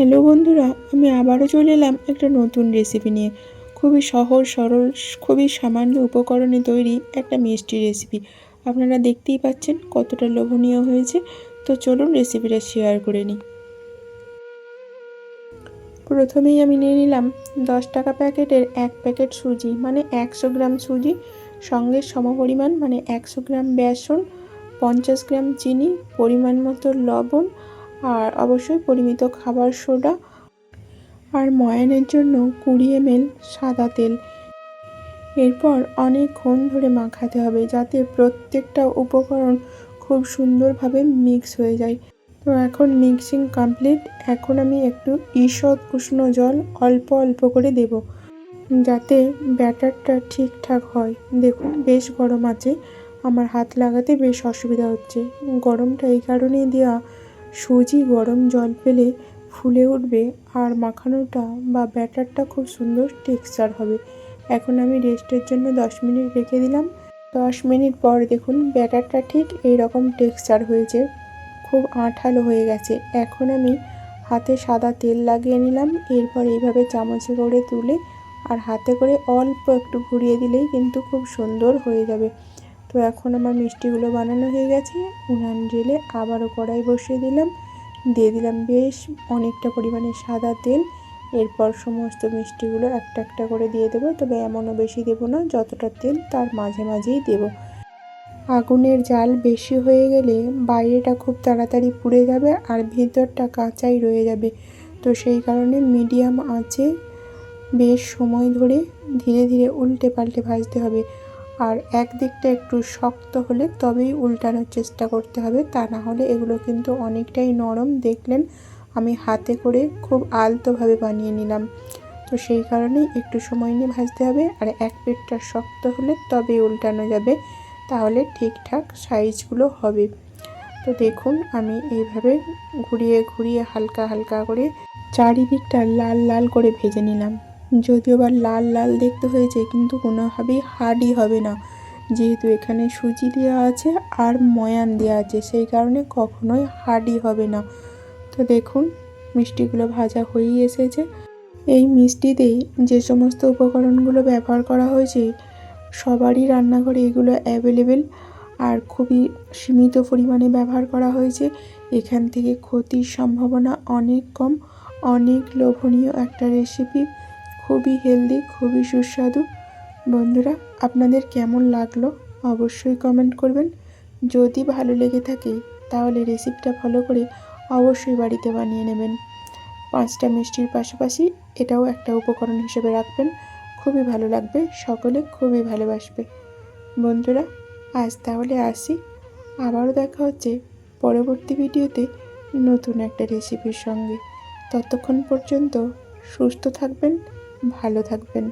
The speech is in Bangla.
হ্যালো বন্ধুরা, আমি আবারও চলে এলাম একটা নতুন রেসিপি নিয়ে। খুবই সহজ, সরল, খুবই সামান্য উপকরণে তৈরি একটা মিষ্টি রেসিপি আপনারা দেখতেই পাচ্ছেন কতটা লোভনীয় হয়েছে। তো চলুন রেসিপিটা শেয়ার করে নিই। প্রথমেই আমি নিয়ে নিলাম দশ টাকা প্যাকেটের এক প্যাকেট সুজি মানে একশো গ্রাম সুজি, সঙ্গে সমপরিমাণ মানে একশো গ্রাম বেসন, পঞ্চাশ গ্রাম চিনি, পরিমাণ মতো লবণ আর অবশ্যই পরিমিত খাবার সোডা আর ময়ানের জন্য কুড়ি এমএল সাদা তেল। এরপর অনেকক্ষণ ধরে মাখাতে হবে যাতে প্রত্যেকটা উপকরণ খুব সুন্দরভাবে মিক্স হয়ে যায়। তো এখন মিক্সিং কমপ্লিট এখন আমি একটু ঈষৎ উষ্ণ জল অল্প অল্প করে দেব যাতে ব্যাটারটা ঠিকঠাক হয়। দেখুন, বেশ গরম আছে। আমার হাত লাগাতে বেশ অসুবিধা হচ্ছে। গরমটা এই কারণেই দেওয়া সুজি গরম জল পেলে ফুলে উঠবে আর মাখানোটা বা ব্যাটারটা খুব সুন্দর টেক্সচার হবে। এখন আমি রেস্টের জন্য দশ মিনিট রেখে দিলাম। দশ মিনিট পর দেখুন ব্যাটারটা ঠিক এই রকম টেক্সচার হয়েছে। খুব আঠালো হয়ে গেছে। এখন আমি হাতে সাদা তেল লাগিয়ে নিলাম। এরপর এইভাবে চামচে করে তুলে আর হাতে করে অল্প একটু ঘুরিয়ে দিলেই কিন্তু খুব সুন্দর হয়ে যাবে। তো এখন আমার মিষ্টিগুলো বানানো হয়ে গেছে। উনান জেলে আবারও কড়াই বসিয়ে দিলাম। দিয়ে দিলাম বেশ অনেকটা পরিমাণে সাদা তেল। এরপর সমস্ত মিষ্টিগুলো একটা একটা করে দিয়ে দেবো। তবে এমনও বেশি দেবো না, যতটা তেল তার মাঝে মাঝেই দেবো। আগুনের জাল বেশি হয়ে গেলে বাইরেটা খুব তাড়াতাড়ি পুড়ে যাবে আর ভিতরটা কাঁচাই রয়ে যাবে। তো সেই কারণে মিডিয়াম আঁচে বেশ সময় ধরে ধীরে ধীরে উল্টে পাল্টে ভাজতে হবে। আর একদিকটা একটু শক্ত হলে তবেই উল্টানোর চেষ্টা করতে হবে। তা না হলে এগুলো কিন্তু অনেকটাই নরম। দেখলেন, আমি হাতে করে খুব আলতোভাবে বানিয়ে নিলাম। তো সেই কারণেই একটু সময় নিয়ে ভাজতে হবে। আর এক পেটটা শক্ত হলে তবে উল্টানো যাবে। তাহলে ঠিকঠাক সাইজগুলো হবে। তো দেখুন, আমি এইভাবে ঘুরিয়ে ঘুরিয়ে হালকা হালকা করে চারিদিকটা লাল লাল করে ভেজে নিলাম। যদিও বা লাল লাল দেখতে হয়েছে, কিন্তু কোনোভাবেই হার্ডই হবে না। যেহেতু এখানে সুজি দেওয়া আছে আর ময়ান দেওয়া আছে, সেই কারণে কখনোই হার্ডই হবে না। তো দেখুন, মিষ্টিগুলো ভাজা হয়েই এসেছে। এই মিষ্টিতেই যে সমস্ত উপকরণগুলো ব্যবহার করা হয়েছে, সবারই রান্নাঘরে এগুলো অ্যাভেলেবেল আর খুবই সীমিত পরিমাণে ব্যবহার করা হয়েছে। এখান থেকে ক্ষতির সম্ভাবনা অনেক কম। অনেক লোভনীয় একটা রেসিপি। খুবই হেলদি খুবই সুস্বাদু। বন্ধুরা, আপনাদের কেমন লাগল অবশ্যই কমেন্ট করবেন। যদি ভালো লেগে থাকে, তাহলে রেসিপিটা ফলো করে অবশ্যই বাড়িতে বানিয়ে নেবেন। পাঁচটা মিষ্টির পাশাপাশি এটাও একটা উপকরণ হিসেবে রাখবেন। খুবই ভালো লাগবে, সকলে খুবই ভালোবাসবে। বন্ধুরা, আজ তাহলে আসি। আবারও দেখা হচ্ছে পরবর্তী ভিডিওতে নতুন একটা রেসিপির সঙ্গে। ততক্ষণ পর্যন্ত সুস্থ থাকবেন ভালো থাকবেন।